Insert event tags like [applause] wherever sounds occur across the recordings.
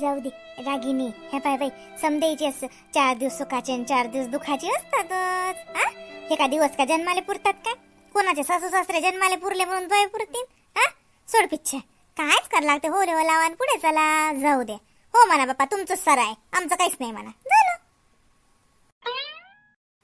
जाऊ दे. रागिनी हे पाय बाई समजायची असं. चार दिवस सुखाचे आणि चार दिवस दुखाचे असतातच. हा हे का दिवस का जन्माले पुरतात का? कोणाचे सासू सासरे जन्माले पुरले म्हणून बाय पुरतील? हा सोड पिच्छा. कायच कर लागते? हो रे हो, लावा पुढे चला. जाऊ दे. हो म्हणा बाप्पा तुमचंच सर आहे. आमचं काहीच नाही म्हणा.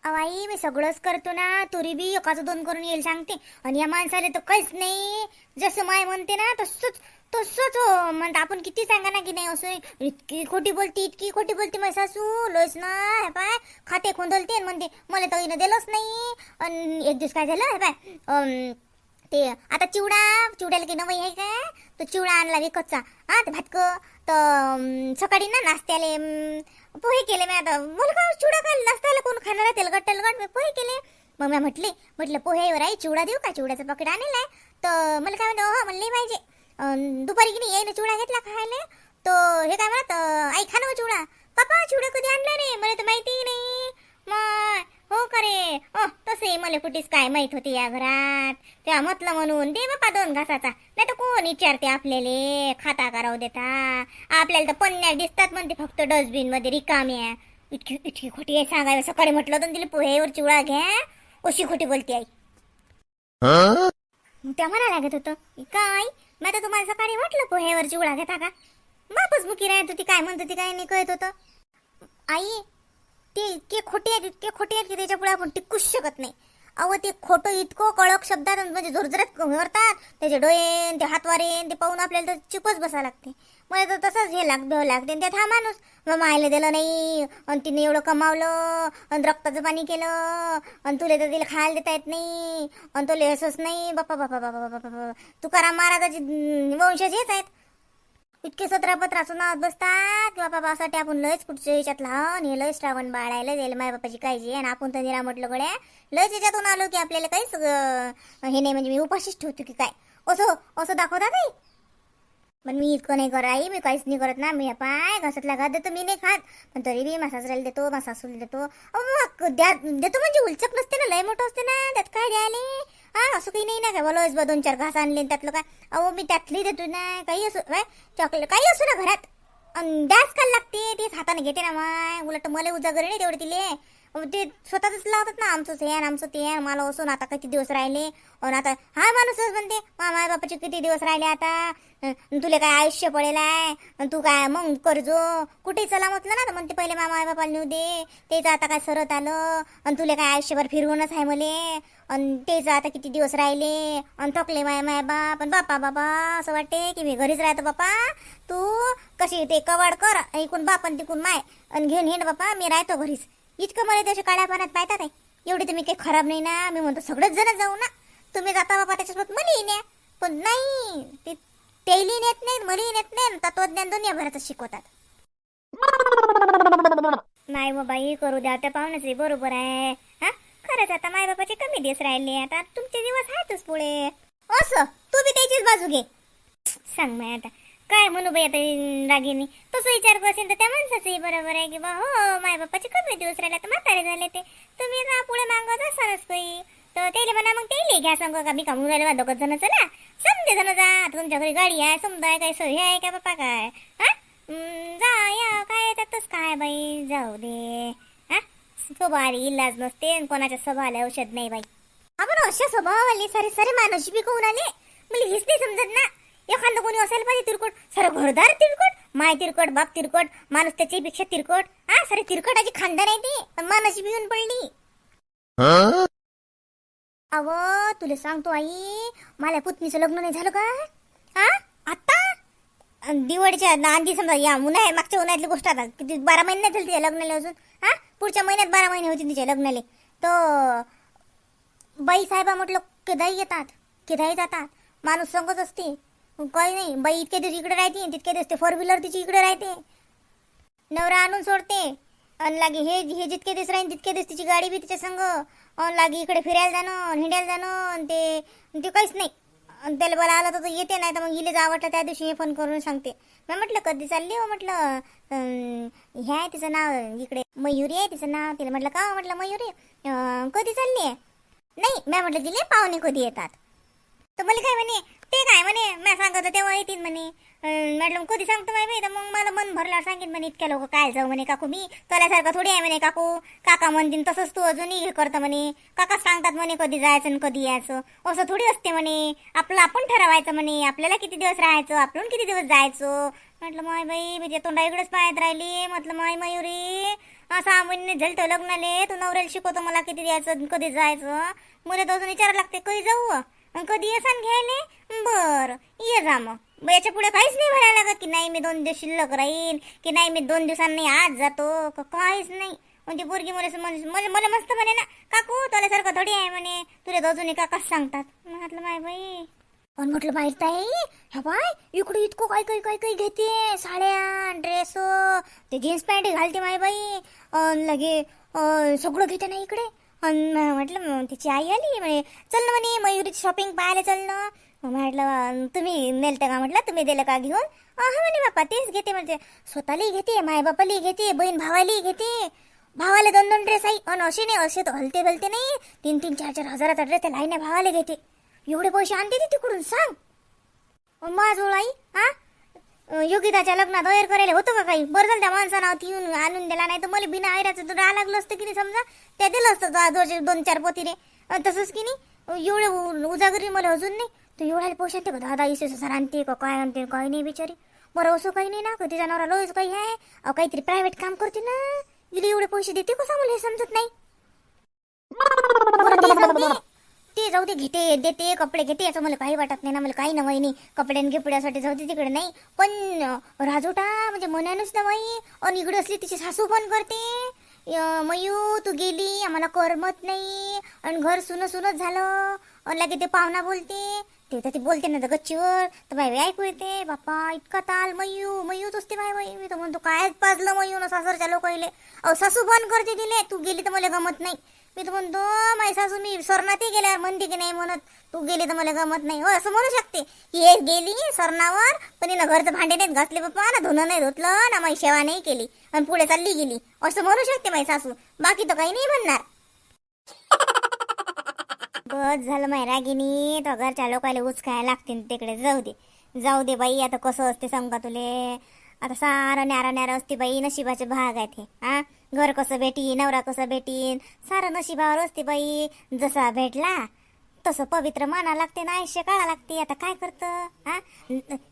अवाई मी सगळंच करतो ना. तुरी बी एकाचं दोन करून येईल सांगते. आणि या माणसाला तर काहीच नाही. जसं माय म्हणते ना तसंच तसंच हो. म्हणता आपण किती सांगा ना की नाही असं. इतकी खोटी बोलती इतकी खोटी बोलती माझी सासू. लोच ना हे पाय. खाते खोंदलते म्हणते मला तर हिनं दिलंच नाही. आणि एक दिवस काय झालं हे पाय. अं, ते आता चिवडा. चिवड्याला की नवई आहे काय? तो चिवडा आणला विकतचा. हा ते भातकं. तर सकाळी ना नाश्त्याले पोहे केले. मी आता मुलगा चुडा चिवडा नाश्त्याला कोण खाणार तेलगट तेलगट मी पोहे केले. मग मी म्हटले म्हटलं पोहेवर आहे चिवडा देऊ का? चिवड्याचं पकड आणलेलं आहे. तर मला काय म्हणतो हो मला पाहिजे. दुपारी की नाही येईन चिवडा घेतला खायला. तो हे काय म्हणत आई खाणं हो चिवडा पापा चिवडा कधी आणला रे मला तर माहिती नाही. मग हो करे ओ तसे मला कुठेच काय माहीत होते या घरात. तेव्हा म्हटलं म्हणून दे बापा दोन घासाचा. नाही तर कोण विचारते आपल्याला? खाता करावं देता? आपल्याला तर पन्न्या दिसतात म्हणते फक्त डस्टबिनमध्ये रिकाम्या इतकी इतकी खोटी आहे सांगाय सकाळी म्हटलं तर ना तिला पोहेवर चिवडा घ्या. अशी खोटी बोलते आई. त्या म्हणा लागत होतं काय? मी तर तुम्हाला सकाळी म्हटलं पोह्यावर चिवळा घेता का? बापच मुकी राहत होती काय म्हणत होती काय नाही कळत होतं. आई ते इतके खोटे आहेत इतके खोटे आहेत की त्याच्यापुढे आपण टिकूच शकत नाही. अहो ते खोटं इतकं कळक शब्दात म्हणजे जोरजोरात करतात त्याचे डोळे ते हातवारे ते पाहून आपल्याला तर चिपच बसा लागते. मला तर तसंच हे लाग लागते आणि त्यात हा माणूस. मग मायला दिलं नाही आणि तिने एवढं कमावलं आणि रक्ताचं पाणी केलं आणि तुला तर तिला खायला देता येत नाही आणि तुला असंच नाही. बापा बापा बापा बापा बापा तुकाराम महाराजाची वंशज हेच आहेत. इतके सतरा असून नाव बसतात किंवा बाबासाठी आपण लयच कुठच्या ह्याच्यात लहान हे लय श्रावण बाळायला जाईल माय बापाची काळजी आणि आपण तर निरा म्हटलं गड्या लयच याच्यातून आलो की आपल्याला काहीच हे नाही म्हणजे मी उपाशीच ठेवतो की काय. असं असं दाखवता नाही पण मी इतकं नाही कर आई मी काहीच नाही करत ना मी पाय घसातला घात देतो मी नाही खात. पण तरी बी मासासऱ्याला देतो मासासूला देतो. अहो, द्या देतो म्हणजे उलचक नसते ना लय मोठं असते ना त्यात काय द्यायला? हा असं काही नाही ना काय बोलो बा दोन चार घास आणले त्यातलं काय? अहो मी त्यातली देतो ना काही असो काय चॉकलेट काही असो ना घरात. अन काल लागते तेच हाताने घेते ना माय उलट मला उजागरी नाही तेवढे तिले ते स्वतःच लावतात ना आमचं हे आमचं ते आहे. मला असून आता किती दिवस राहिले? आता हा माणूसच म्हणते. मा माय बापाचे किती दिवस राहिले आता? तुला काय आयुष्य पडेल आहे? अन तू काय मग करजो कुठे चला म्हटलं ना तर म्हणते पहिले मा बापाला नेऊ दे. तेच आता काय सरत आलं. आणि तुला काय आयुष्यभर फिरवूनच आहे मले. आणि तेच आता किती दिवस राहिले? आणि थकले माय माय बाप. आणि बापा बाबा असं वाटते की मी घरीच राहतो बापा. तू कशी ते कवाड कर. इकून बाप आणि तिकून माय. आणि घेऊन ये ना बापा मी राहतो घरीच. इतकं मला त्याच्या काळ्या पाण्यात पाहतात आहे. एवढी तुम्ही काही खराब नाही ना. मी म्हणतो सगळेच जण जाऊ ना. तुम्ही जाता बाबा त्याच्यासोबत मला न्या पण नाही ते तेली नेत नाही मली नेत नाही तत्वज्ञान दुनियाभराचं शिकवतात. नाही मग बाई करू द्या. त्या पाहुण्याचे बरोबर आहे. हा? खरंच आता माय बापाचे कमी दिवस राहिले आता तुमचे दिवस आहेतच पुढे. असं तू बी त्याचीच बाजू घे. सांग मग आता. काय म्हणू बाई आता रागिनी तसं विचार करशील तर त्या माणसाचंही बरोबर आहे की बा? हो माय बापाचे कमी दिवस राहिले तर म्हातारे झाले ते. तुम्ही ना पुढे मागवत असालच बाई. तर त्याला म्हणा मग त्याला घ्या सांग का? मी कामून राहिले दोघं जण चला समजे जण जा. आता तुमच्या घरी गाडी आहे समजा आहे काय सोय आहे का बापा काय? हा? जा या काय त्यातच काय बाई? जाऊ दे. हा? भारी इलाज नसते कोणाच्या स्वभावाला औषध नाही बाई. आपण अशा स्वभावाली सारे सारे माणूस कोण आले? मला हेच नाही समजत ना. एखादं कोणी असायला पाहिजे तिरकट सर घरदार तिरकट माय तिरकट बाप तिरकट माणूस त्याच्यापेक्षा तिरकट हा सर तिरकटाची खानदार आहे ते पण मानाची भिवून पडली. अव तुला सांगतो आई मला पुतणीचं लग्न नाही झालं का? हा आता? दिवाळीच्या आधी समजा या उन्हाळ्या मागच्या उन्हाळ्यातली गोष्ट आता किती बारा महिने नाही झाली तिच्या लग्नाला अजून? हा पुढच्या महिन्यात बारा महिने होते तिच्या लग्नाले. तर बाई साहेबा म्हटलं केदाई येतात केदाई जातात माणूस संगत असते काही नाही बाई इतके दिवस इकडे राहते तितके दिवस ते फोर व्हीलर तिची इकडे राहते. नवरा आणून सोडते. आणि लागे हे हे जितके दिवस राहीन तितके दिवस तिची गाडी बी तिच्या संग. आणि लागे इकडे फिरायला जाणं हिंडायला जाणं आणि ते ते काहीच नाही. आणि त्याला बोला आलं तर येते नाही तर मग इलेच आवडलं त्या दिवशी हे फोन करून सांगते. मी म्हटलं कधी चालली हो म्हटलं? हे आहे तिचं नाव इकडे मयुरी आहे तिचं नाव तिला म्हटलं का हो म्हटलं मयुरी? कधी चालली आहे? नाही मी म्हटलं तिले पाहुणे कधी येतात? तर मला काय म्हणे ते काय म्हणे? मी सांगत तेव्हा येतील म्हणे. मॅडम म्हटलं कधी सांगतो माय बाई? तर मग मला मन भरल्यावर सांगेन म्हणे इतक्या लोक काय जाऊ म्हणे काकू मी? तुझ्यासारखं थोडी आहे म्हणे काकू. काका म्हणतील तसंच तू अजूनही हे करतं म्हणे. काका सांगतात म्हणे कधी जायचं आणि कधी यायचं. असं थोडी असते म्हणे. आपलं आपण ठरवायचं म्हणे. आपल्याला किती दिवस राहायचं? आपण किती दिवस जायचं? म्हटलं माय बाई मी ते तोंडा इकडेच पाहत राहिली. म्हटलं माय मयुरी सहा महिने झाले तर लग्नाले तू नवऱ्याला शिकवतो मला किती द्यायचं कधी जायचं. मला तर अजून विचारायला लागते कधी जाऊ? कधी येसान घ्यायले? बर ये जा मग. याच्यापुढे काहीच नाही भरायला लागत की नाही मी दोन दिवस शिल्लक राहील की नाही मी दोन दिवसांनी आज जातो. का काहीच नाही. म्हणजे पोरगी मला मला मला मस्त म्हणे ना. काकू तुला थोडी आहे म्हणे. तुला तर अजूनही काकाच सांगतात. म्हटलं माय बाई. पण म्हटलं माहीत ताई ह्या बाय इकडे इतकं काय काय काय काय घेते? साड्या ड्रेस ते जीन्स पॅन्ट घालते माय बाई. अन लगे सगळं घेते ना इकडे. अन म्हटलं त्याची तिची आई आली म्हणे चल ना म्हणे मयुरीची शॉपिंग पाहायला चल ना. म्हटलं तुम्ही नेलतं का? म्हटलं तुम्ही दिलं का घेऊन? हा म्हणे बापा तेच घेते म्हणजे स्वतःलाही घेते माय बापालाही घेते बहीण भावालाही घेते. भावाला दोन दोन ड्रेस आहे अन असे नाही असे तर हलते भलते नाही. तीन तीन चार चार हजाराचा ड्रेस त्या भावाला घेते. एवढे पैसे आणते ती तिकडून सांग. माझ आई हा योगिताच्या लग्नात तयार करायला होतं का काही? बरं झालं त्या माणसानं ती येऊन आणून दिला नाही तर मला बिना आयराचं तर लागलं असतं की नाही समजा? त्या दिलं असतं दोन दोन चार पोतीने. तसंच की नाही? एवढे उजागरी मला अजून नाही. तर एवढ्याला आणते का दहा वीस हजार आणते का काय आणते काही नाही बिचारी. बरं असं काही नाही ना का तिच्या नवरा लोच काही आहे? अहो काहीतरी प्रायव्हेट काम करते ना. तिला एवढे पैसे देते कसं मला हे समजत नाही. [laughs] ते जाऊ दे. घेते देते कपडे घेते याचं मला काही वाटत नाही ना मला काही नवाई नाही. कपडे आणि गिपड्यासाठी जाऊ दे तिकडे नाही. पण राजोटा म्हणजे मनानच नवाई आणि इकडे असली तिची सासू पण करते. मयू तू गेली आम्हाला करमत नाही. आणि घर सुन सुनच झालं. आणि लगे ते पाहुणा बोलते. ते तर ते बोलते ना तर गच्चीवर तर बाई ऐकू येते. बाप्पा इतका ताल मयू मयूच असते बाय बाई मी तर म्हणतो काय पाजलं मयू ना सासरच्या लोक अहो सासू पण करते तिले. तू गेली तर मला गमत नाही. मी तर म्हणतो माय सासू मी सरनातही गेल्यावर म्हणते की नाही म्हणत. तू गेली तर मला गमत नाही. हो असं म्हणू शकते. ही एक गेली सरणावर पण हिनं घरचं भांडे नाहीत घातले पप्पा ना धुणं नाही धुतलं ना माझी सेवा नाही केली आणि पुढे चालली गेली. असं म्हणू शकते माझी सासू. बाकी तर काही नाही म्हणणार. [laughs] बस झालं माय रागिनी. तो घरच्या लोकायला उचकायला लागते तिकडे. जाऊ दे. जाऊ दे बाई आता कसं असते सांगा तुले? आता सारं न्यारा न्यारा असते बाई नशिबाचे भाग आहेत हे हा? घर कसं भेटीन नवरा कसं भेटीन सारं नशिबावर असते बाई. जसा भेटला तसं पवित्र माना लागते ना आयुष्य काळा लागते. आता काय करतं? हा?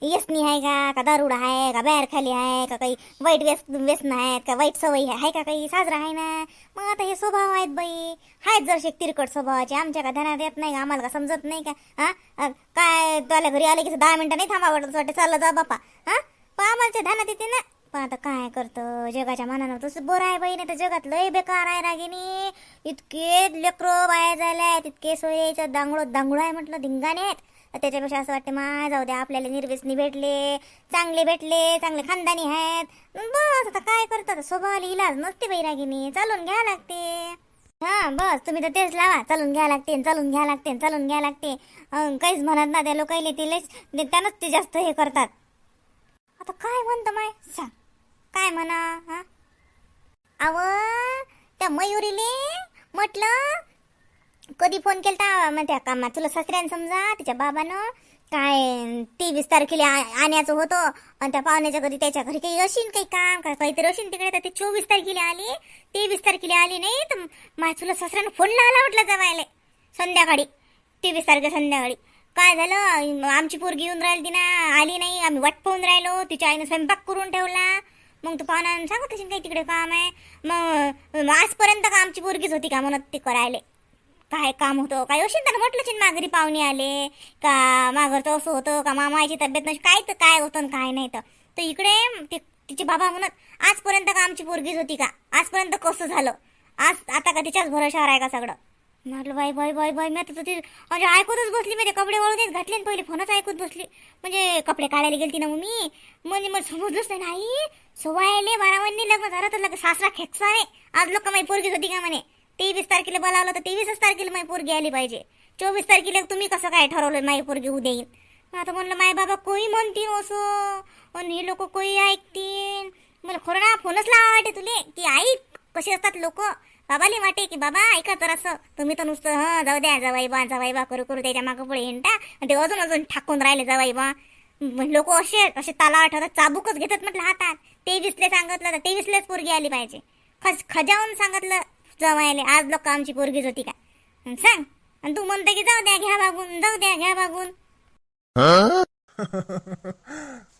येसनी आहे का? का दारुडा आहे? का बाहेर खाली आहे? का काही वाईट व्यस व्यसन आहेत? का वाईट सवयी आहे का काही? साजरा आहे ना? मग आता हे स्वभाव आहेत बाई. आहेत जरशे तिरकट स्वभावाचे. आमच्या का ध्यानात येत नाही का? आम्हाला का समजत नाही का? हा? काय तुला घरी आले की दहा मिनिटं नाही थांबावं वाटतं चाललं जा बापा. हा? पण आम्हाला ध्यानात येते ना पण आता काय करतं? जगाच्या मनानं तसं बरं आहे बाई नाही तर जगात लय बेकार आहे रागिनी इतके लेकरं बाया झाल्या तितके सोयीचं दांगडो दांगडो आहे म्हटलं धिंगाणे आहेत. त्याच्यापेक्षा असं वाटते मा जाऊ द्या आपल्याला निर्व्यसनी भेटले चांगले भेटले चांगले खानदानी आहेत. बस आता काय करतात स्वभावाला इलाज नसते बाई रागिनी चालून घ्या लागते. हा बस तुम्ही तर तेच लावा चालून घ्या लागते चालून घ्या लागते चालून घ्या लागते. अं, काहीच म्हणत ना त्या लोकाईले ते लयच ते- ते जास्त हे करतात. आता काय म्हणतं माय? सांग. म्हणा हा? अव त्या मयुरीले म्हटलं कधी फोन केलता मग त्या कामा तुला सासऱ्यानं समजा तिच्या बाबानं? काय तेवीस तारखेला आणायचं आण्याचं होतं आणि त्या पाहुण्याच्या घरी त्याच्या घरी काही अशीन काही काम काहीतरी अशीन तिकडे तर ते चोवीस तारखेला आली तेवीस तारखेला आली नाही तर माझ्या तुला सासऱ्यानं फोन लावला म्हटलं जवायला संध्याकाळी तेवीस तारखे संध्याकाळी. काय झालं आमची पोरगी येऊन राहिली ना आली नाही आम्ही वाट पाहून राहिलो तिच्या आईनं स्वयंपाक करून ठेवला मग तू पाहुणा सांगत असेल काही तिकडे काम आहे? मग आजपर्यंत का आमची पोरगीच होती का म्हणत ते करायले? काय काम होतं? काय असेल तर म्हटलं चिन माघरी पाहुणे आले. का माघरचं असं होतं? का मामाची तब्येत नशी? काय तर काय होतं काय नाही तर. तर इकडे ते तिचे बाबा म्हणत आजपर्यंत का आमची पोरगीच होती का? आजपर्यंत कसं झालं? आज आता का तिच्याच भरोशावर आहे का सगळं? म्हटलं बाई बाई बाई बाई मी आता ती म्हणजे ऐकतच बसली म्हणजे कपडे वळून देत घातले आणि पहिले फोनच ऐकत बसली. म्हणजे कपडे काढायला गेलती ना मग मी म्हणजे मला समजलंच नाही नाही बारावांनी लग्न झालं तर लग्न सासरा खेकसाने आज लोक माई पोरगी होती का म्हणे? तेवीस तारखेला बोलावलं तर तेवीसच तारखेला माई पोरगी आली पाहिजे. चोवीस तारखेला तुम्ही कसं काय ठरवलं माई पोरगी उद्या येईन आता म्हणलं माय बाबा कोई म्हणतील हो असं आणि हे लोक कोई ऐकतील? मला खरं ना फोनच लावा वाटे तुले. की आई कसे असतात लोक? बाबाले वाटे की बाबा ऐका तर असं. तुम्ही तर नुसतं हं जाऊ द्या जावाई बा जावाई बा करू करू त्याच्या मागं पुढे हिंटा आणि ते अजून अजून ठाकून राहिले जावाई बा. लोक असे असे ताला आठवतात चाबूकच घेतात म्हटलं हातात. तेवीसले सांगितलं तर तेवीसलेच पोरगी आली पाहिजे. खस खजावून सांगितलं जवायले आज लोक आमची पोरगीच होती का? सांग आणि तू म्हणते की जाऊ द्या घ्या बागून जाऊ द्या घ्या बागून [laughs]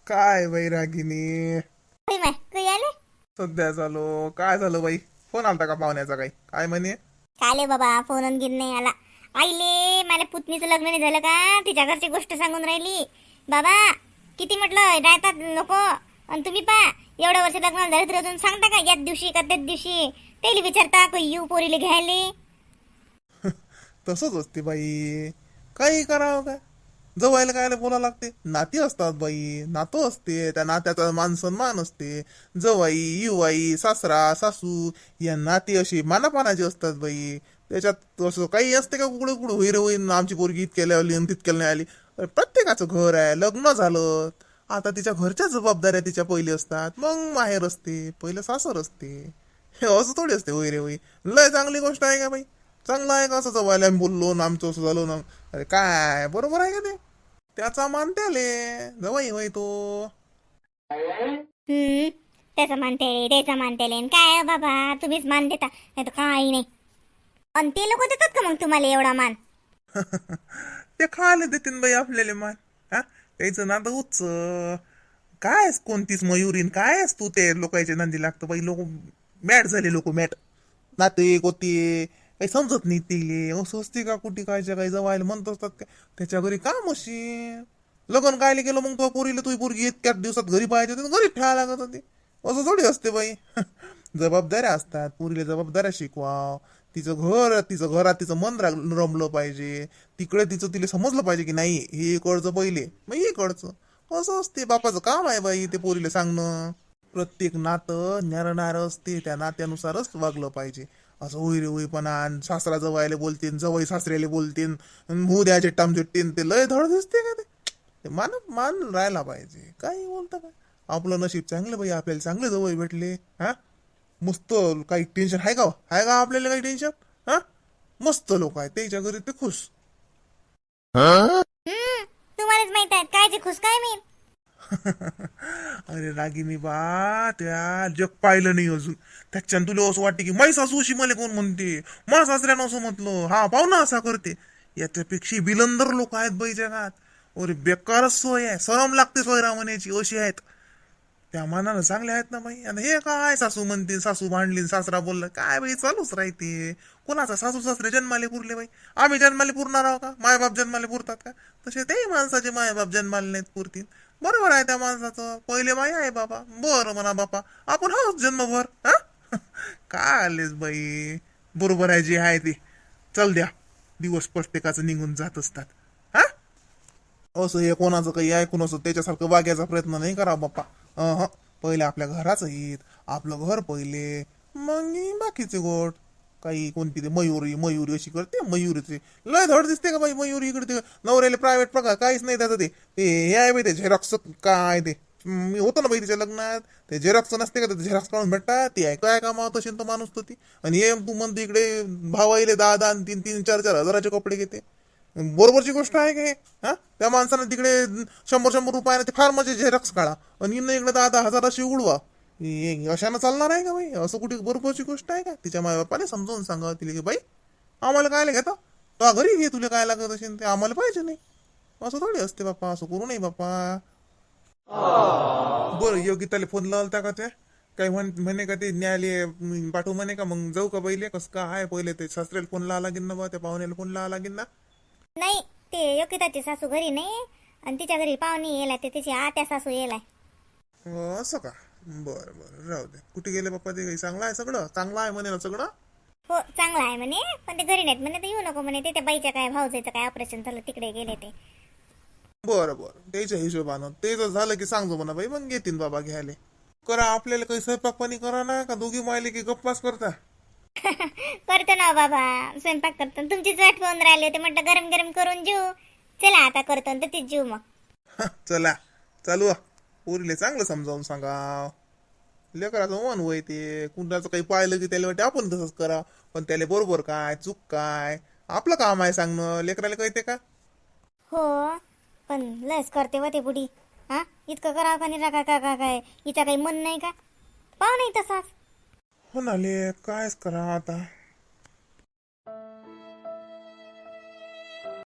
काय बाई रागिनी आले? सध्या झालो. काय झालं बाई? फोन आलता का पाहुण्याचा काही? काय म्हणे? काले बाबा फोन गिन नाही आला. आईले मला पुतणीचं लग्न नाही झालं का? तिच्या घरची गोष्ट सांगून राहिली. बाबा किती म्हटलं राहतात नको. आणि तुम्ही पा एवढ्या वर्ष लग्न झालं तरी अजून सांगता का याच दिवशी का त्याच दिवशी? त्याला विचारता का येऊ पोरीले घ्यायले? [laughs] तसंच असते बाई. काही करावं का जवायला काय बोला लागते. नाती असतात बाई. नातो असते. त्या नात्याचा मान सन्मान असते. जवाई युवाई सासरा सासू या नाती अशी मानापानाची असतात बाई. त्याच्यात असं काही असते का कुकडं कुठं होईर होईन आमची पोरगी इतक्या आली आणि तितक्याला नाही आली. प्रत्येकाचं घर आहे लग्न झालं. आता तिच्या घरच्या जबाबदाऱ्या तिच्या पहिले असतात. मग माहेर असते पहिलं सासर असते. हे असं थोडी असते होय रे होय. लय चांगली गोष्ट आहे का बाई? चांगलं आहे का असं आम्ही बोललो ना आमचं असं झालं ना अरे काय बरोबर आहे का ते? त्याचा मान त्याले जवाई होय तो. त्याचं मानते त्याचं मानते आणि काय हो बाबा तुम्हीच मान देता. नाही तर काही नाही. आणि ते लोक देतात का मग तुम्हाला एवढा मान? [laughs] ते खायला देतील बाई आपल्याला मान हा? त्याचं नातं उच काय कोणतीच मयुरीन? काय आहेस तू ते लोकांच्या नांदी लागतं बाई? लोक मॅट झाले लोक मॅट नाते कोते काही समजत नाही तिले असं असते का कुठे कायच्या काही जवायला म्हणत असतात काय त्याच्या घरी काम अशी लग्न कायले गेलं मग तो पोरीला? तुझी पोरगी इतक्याच दिवसात घरी पाहिजे होती घरी ठेवा लागत होती. असं थोडी असते बाई. [laughs] जबाबदाऱ्या असतात. पोरीला जबाबदाऱ्या शिकवाव. तिचं घर तिचं घरात तिचं मन राग- रमलं पाहिजे. तिकडे तिचं तिला समजलं पाहिजे की नाही हे इकडचं पहिले. मग हे इकडचं कसं असते. बापाचं काम आहे बाई ते पोरीला सांगणं. प्रत्येक नातं न्यारणार असते त्या नात्यानुसारच वागलं पाहिजे. असं होईरे होईपणा सासरा जवायला बोलतीन जवई सासऱ्याला बोलतीन भू द्या झेट्टाम झेट्टीन ते लय धड दिसते का ते? ते मान मान राहायला पाहिजे. काही बोलतं काय? आपलं नशीब चांगलं बाई आपल्याला चांगले जवळ भेटले. हा? मस्त काही टेन्शन आहे का? आहे का आपल्याला काही टेन्शन हा? मस्त लोक आहेत त्याच्या घरी ते खुश. तुम्हालाच माहीत आहे खुश काय मी? [laughs] अरे रागिनी बा त्या जग पाहिलं नाही अजून. त्याच्यानं तुला असं वाटते की माई सासू अशी मला कोण म्हणते? मा सासऱ्यानं असं म्हटलं. हा पाहुणा असा करते. याच्यापेक्षा बिलंदर लोक आहेत बाई जगात. अरे बेकारच सोय आहे. सरम लागते सोयरा म्हणायची अशी आहेत. त्या मानानं चांगले आहेत ना बाई. आणि हे काय सासू म्हणतील सासू भांडली सासरा बोललं काय बाई चालूच राहते. कोणाचा सासू सासरे जन्माले पुरले बाई? आम्ही जन्माले पुरणार आहोत का? मायबाप जन्माले पुरतात का? तसे ते माणसाचे मायबाप जन्माले नाहीत पुरतील. बरोबर आहे त्या माणसाचं. पहिले माय आहे बाबा. बरं म्हणा बापा. आपण हाच जन्मभर हा? [laughs] काय आलेस बाई? बरोबर आहे जे आहे ते. चल द्या. दिवस प्रत्येकाचं निघून जात असतात. हा? असं हे कोणाचं काही ऐकून असं त्याच्यासारखं वाग्याचा प्रयत्न नाही करा बाप्पा. अहं. पहिले आपल्या घराचं हित आपलं घर पहिले मग बाकीचे गोट. काही कोणती ते मयुरी मयुरी अशी करते मयुरीचे. लय धड दिसते का बाई मयुरी इकडे ते नवऱ्याला प्रायव्हेट प्रकार काहीच नाही त्याचं ते. ते हे आहे बाई ते झेरॉक्स काय ते? मी होतो ना बाई तिच्या लग्नात. ते झेरॉक्स नसते का ते झेरॉक्स काढून भेटतात? ते आहे. काय कामावत तशी तो माणूस तो ती. आणि हे तू म्हणते इकडे भावाईले दहा दहा तीन तीन चार चार हजाराचे कपडे घेते. बरोबरची गोष्ट आहे का हे? हा? त्या माणसानं तिकडे शंभर शंभर रुपयाने ते फार मजे झेरॉक्स काढा. आणि इथं इकडे दहा दहा हजाराशी उडवा. अशानं चालणार आहे का बाई? असं कुठे बरोबरची गोष्ट आहे का? तिच्या मायबापाने समजावून सांगा तिला की बाई आम्हाला काय घेता तो घरी घे तुला काय लागत असेल ते आम्हाला पाहिजे नाही. असं थोडी असते बाप्पा असं करू नये बाप्पा बरं योगिताला फोन लावता का ते? काय म्हण म्हणे का ते न्यायालय पाठवू म्हणे का? मग जाऊ का पहिले कसं का पहिले ते? सासऱ्याला फोन लावा लागेल ना बा त्या पाहुण्याला फोन लावा लागेल ना? नाही ते योग्यताची सासू घरी नाही आणि तिच्या घरी पाहुणे येलाय ते तिची आत्या सासू येलाय हो, असं का? बरं बरं राहू दे. कुठे गेले बाप्पा ते काही चांगलं आहे सगळं? चांगलं आहे म्हणे ना सगळं? हो चांगला आहे म्हणे पण ते घरी नाहीत म्हणे तर येऊ नको म्हणे ते त्या बाईच्या काय भाऊजाचं काय ऑपरेशन झालं तिकडे गेले ते. बरं बरं. त्याच्या हिशोबानं. ते जर झालं की सांगतो म्हणा बाई मग येतील बाबा घ्यायला. करा आपल्याला काही स्वयंपाक पाणी करा ना का दोघी मायले की गप्पाच करता? [laughs] करतो ना बाबा. स्वयंपाक करतो तुमचीच वाट पाहून राहिले होते म्हटलं गरम गरम करून जेऊ. चला आता करतो आणि तिथेच जेऊ मग. चला. चालू पोरीले चांगलं समजावून सांगा लेकराचं मन वय ते. कुणाचं काही पाहिलं की त्याला वाटते आपण तसंच करा. पण त्याला बरोबर काय चूक काय? आपलं काम आहे सांगणं. लेकराला कळते का? हो पण लस करते व ते बुडी. हा? इतकं करावं का नाही का का काय? हिचा काही मन नाही का? पाहू नाही तसाच. हो ना कायच करा आता